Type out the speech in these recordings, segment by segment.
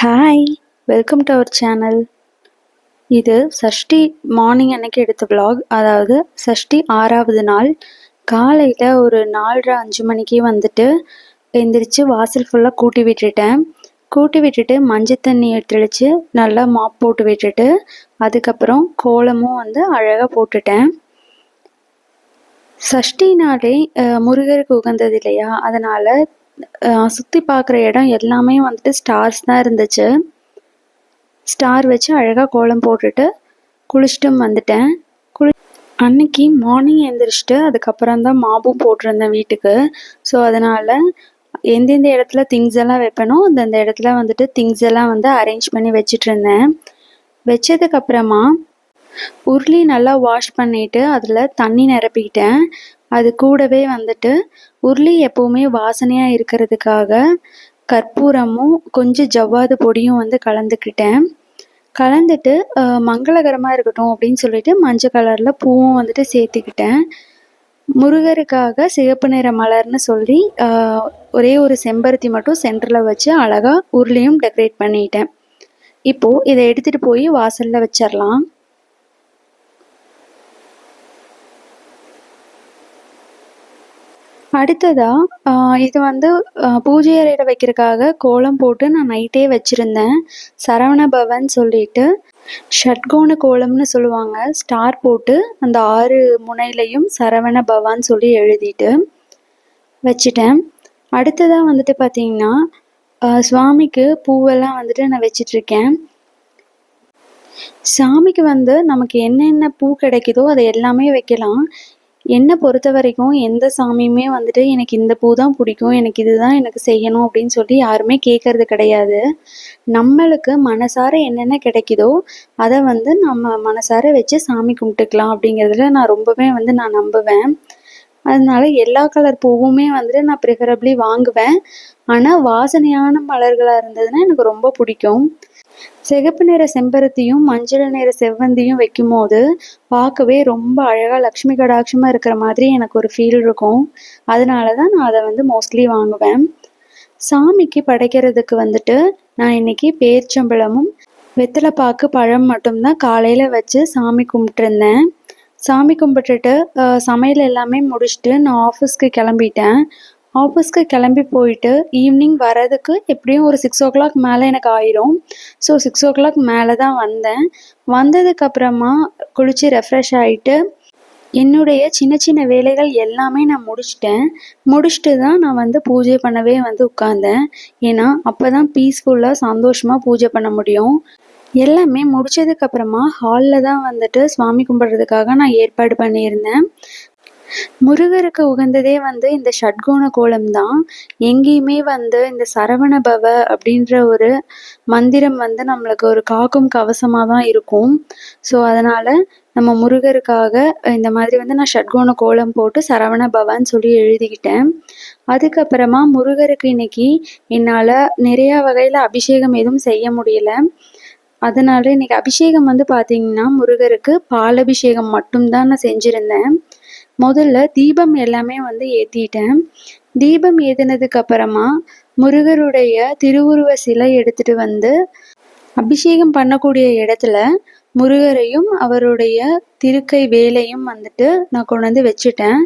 Hi welcome to our channel இது Sashti morning அன்னைக்கு எடுத்த விலாக் அதாவது சஷ்டி ஆறாவது நாள். காலையில் ஒரு நாலரை அஞ்சு மணிக்கு வந்துட்டு எந்திரிச்சு வாசல் ஃபுல்லாக கூட்டி விட்டுட்டேன். கூட்டி விட்டுட்டு மஞ்சள் தண்ணி தெளித்து நல்லா மாப் போட்டு விட்டுட்டு அதுக்கப்புறம் கோலமும் வந்து அழகாக போட்டுட்டேன். சஷ்டினாலே முருகருக்கு உகந்தது இல்லையா? அதனால் சுற்றி பார்க்குற இடம் எல்லாமே வந்துட்டு ஸ்டார்ஸ் தான் இருந்துச்சு. ஸ்டார் வச்சு அழகாக கோலம் போட்டுட்டு குளிச்சுட்டும் வந்துட்டேன். குளி அன்னைக்கு மார்னிங் எழுந்திரிச்சிட்டு அதுக்கப்புறம் தான் மாபும் போட்டிருந்தேன் வீட்டுக்கு. ஸோ அதனால் எந்தெந்த இடத்துல திங்ஸ் எல்லாம் வைப்பேனோ அந்தந்த இடத்துல வந்துட்டு திங்ஸ் எல்லாம் வந்து அரேஞ்ச் பண்ணி வச்சுட்டு இருந்தேன் வச்சதுக்கப்புறமா உருளி நல்லா வாஷ் பண்ணிவிட்டு அதில் தண்ணி நிரப்பிக்கிட்டேன் அது கூடவே வந்துட்டு உருளி எப்போவுமே வாசனையாக இருக்கிறதுக்காக கற்பூரமும் கொஞ்சம் ஜவ்வாது பொடியும் வந்து கலந்துக்கிட்டேன். கலந்துட்டு மங்களகரமாக இருக்கட்டும் அப்படின்னு சொல்லிட்டு மஞ்சள் கலரில் பூவும் வந்துட்டு சேர்த்துக்கிட்டேன். முருகருக்காக சிவப்பு நிற மலர்னு சொல்லி ஒரே ஒரு செம்பருத்தி மட்டும் சென்டரில் வச்சு அழகாக உருளையும் டெக்கரேட் பண்ணிட்டேன். இப்போது இதை எடுத்துகிட்டு போய் வாசலில் வச்சிடலாம் அடுத்ததா இது வந்து பூஜை அறையில் வைக்கிறதுக்காக கோலம் போட்டு நான் நைட்டே வச்சுருந்தேன். சரவண பவன் சொல்லிட்டு ஷட்கோண கோலம்னு சொல்லுவாங்க. ஸ்டார் போட்டு அந்த ஆறு முனையிலையும் சரவண பவான் சொல்லி எழுதிட்டு வச்சுட்டேன். அடுத்ததாக வந்துட்டு பார்த்தீங்கன்னா சுவாமிக்கு பூவெல்லாம் வந்துட்டு நான் வச்சிட்ருக்கேன். சாமிக்கு வந்து நமக்கு என்னென்ன பூ கிடைக்குதோ அதை எல்லாமே வைக்கலாம். என்னை பொறுத்த வரைக்கும் எந்த சாமியுமே வந்துட்டு எனக்கு இந்த பூ தான் பிடிக்கும் எனக்கு இதுதான் எனக்கு செய்யணும் அப்படின்னு சொல்லி யாருமே கேட்கறது கிடையாது. நம்மளுக்கு மனசார என்னென்ன கிடைக்குதோ அதை வந்து நம்ம மனசார வச்சு சாமி கும்பிட்டுக்கலாம் அப்படிங்கிறதுல நான் ரொம்பவே வந்து நான் நம்புவேன். அதனால எல்லா கலர் பூவுமே வந்துட்டு நான் ப்ரிஃபரபிளி வாங்குவேன். ஆனால் வாசனையான மலர்களாக இருந்ததுன்னா எனக்கு ரொம்ப பிடிக்கும். சிகப்பு நிற செம்பருத்தியும் மஞ்சள் நிற செவ்வந்தியும் வைக்கும்போது பார்க்கவே ரொம்ப அழகாக லக்ஷ்மி கடாட்சமாக இருக்கிற மாதிரி எனக்கு ஒரு ஃபீல் இருக்கும். அதனால தான் நான் அதை வந்து மோஸ்ட்லி வாங்குவேன். சாமிக்கு படைக்கிறதுக்கு வந்துட்டு நான் இன்னைக்கு பேர்ச்சம்பழமும் வெத்தலைப்பாக்கு பழம் மட்டும்தான் காலையில் வச்சு சாமி கும்பிட்டுருந்தேன். சாமி கும்பிட்டுட்டு சமையல் எல்லாமே முடிச்சுட்டு நான் ஆஃபீஸ்க்கு கிளம்பிட்டேன். ஆஃபீஸ்க்கு கிளம்பி போயிட்டு ஈவினிங் வரதுக்கு எப்படியும் ஒரு சிக்ஸ் ஓ கிளாக் மேலே எனக்கு ஆயிரும். ஸோ சிக்ஸ் ஓ கிளாக் மேலே தான் வந்தேன். வந்ததுக்கப்புறமா குளித்து ரெஃப்ரெஷ் ஆகிட்டு என்னுடைய சின்ன சின்ன வேலைகள் எல்லாமே நான் முடிச்சிட்டேன். முடிச்சுட்டு தான் நான் வந்து பூஜை பண்ணவே வந்து உட்காந்தேன் ஏன்னா அப்போ தான் பீஸ்ஃபுல்லாக சந்தோஷமாக பூஜை பண்ண முடியும். எல்லாமே முடிச்சதுக்கப்புறமா ஹாலில் தான் வந்துட்டு சுவாமி கும்பிட்றதுக்காக நான் ஏற்பாடு பண்ணியிருந்தேன். முருகருக்கு உகந்ததே வந்து இந்த ஷட்கோண கோலம் தான் எங்கேயுமே வந்து இந்த சரவண பவ அப்படின்ற ஒரு மந்திரம் வந்து நம்மளுக்கு ஒரு காக்கும் கவசமாக தான் இருக்கும். ஸோ அதனால் நம்ம முருகருக்காக இந்த மாதிரி வந்து நான் ஷட்கோண கோலம் போட்டு சரவண பவான்னு சொல்லி எழுதிக்கிட்டேன். அதுக்கப்புறமா முருகருக்கு இன்னைக்கு என்னால் நிறையா வகையில் அபிஷேகம் எதுவும் செய்ய முடியல. அதனால இன்னைக்கு அபிஷேகம் வந்து பார்த்தீங்கன்னா முருகருக்கு பாலபிஷேகம் மட்டும்தான் நான் செஞ்சுருந்தேன். முதல்ல தீபம் எல்லாமே வந்து ஏற்றிட்டேன் தீபம் ஏற்றினதுக்கு அப்புறமா முருகருடைய திருவுருவ சிலை எடுத்துட்டு வந்து அபிஷேகம் பண்ணக்கூடிய இடத்துல முருகரையும் அவருடைய திருக்கை வேலையும் வந்துட்டு நான் கொண்டு வந்து வச்சுட்டேன்.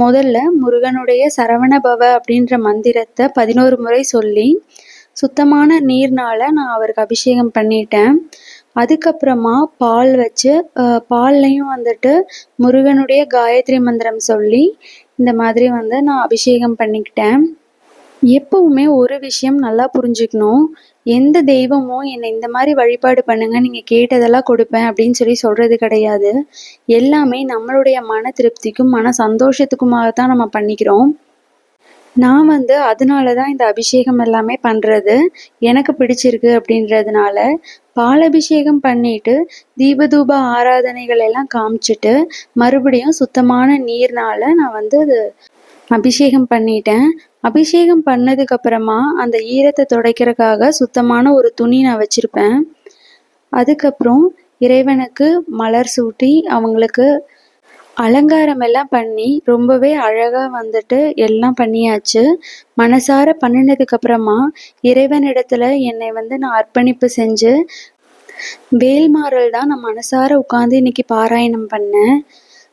முதல்ல முருகனுடைய சரவணபவ அப்படின்ற மந்திரத்தை பதினோரு முறை சொல்லி சுத்தமான நீர்னால நான் அவருக்கு அபிஷேகம் பண்ணிட்டேன். அதுக்கப்புறமா பால் வச்சு பால்லையும் வந்துட்டு முருகனுடைய காயத்ரி மந்திரம் சொல்லி இந்த மாதிரி வந்து நான் அபிஷேகம் பண்ணிக்கிட்டேன். எப்பவுமே ஒரு விஷயம் நல்லா புரிஞ்சுக்கணும். எந்த தெய்வமும் என்னை இந்த மாதிரி வழிபாடு பண்ணுங்க நீங்கள் கேட்டதெல்லாம் கொடுப்பேன் அப்படின்னு சொல்லி சொல்கிறது கிடையாது. எல்லாமே நம்மளுடைய மன திருப்திக்கும் மன சந்தோஷத்துக்குமாக தான் நம்ம பண்ணிக்கிறோம். நான் வந்து அதனால தான் இந்த அபிஷேகம் எல்லாமே பண்ணுறது எனக்கு பிடிச்சிருக்கு அப்படின்றதுனால பாலபிஷேகம் பண்ணிட்டு தீபதூப ஆராதனைகள் எல்லாம் காமிச்சிட்டு மறுபடியும் சுத்தமான நீர்னால நான் வந்து அது அபிஷேகம் பண்ணிட்டேன். அபிஷேகம் பண்ணதுக்கு அப்புறமா அந்த ஈரத்தை துடைக்கிறதுக்காக சுத்தமான ஒரு துணி நான் வச்சுருப்பேன். அதுக்கப்புறம் இறைவனுக்கு மலர் சூட்டி அவங்களுக்கு அலங்காரம் எல்லாம் பண்ணி ரொம்பவே அழகா வந்துட்டு எல்லாம் பண்ணியாச்சு. மனசார பண்ணினதுக்கு அப்புறமா இறைவனிடத்துல என்னை வந்து நான் அர்ப்பணிப்பு செஞ்சு வேல்மாறல் தான் நான் மனசார உட்காந்து இன்னைக்கு பாராயணம் பண்ணேன்.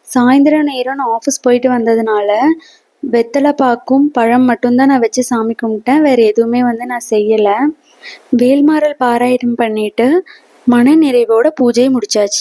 சாயந்தரம் நேரம் நான் ஆஃபீஸ் போயிட்டு வந்ததுனால வெத்தலை பாக்கும் பழம் மட்டும்தான் நான் வச்சு சாமி கும்பிட்டேன். வேற எதுவுமே வந்து நான் செய்யலை. வேல்மாறல் பாராயணம் பண்ணிட்டு மன நிறைவோட பூஜையை முடிச்சாச்சு.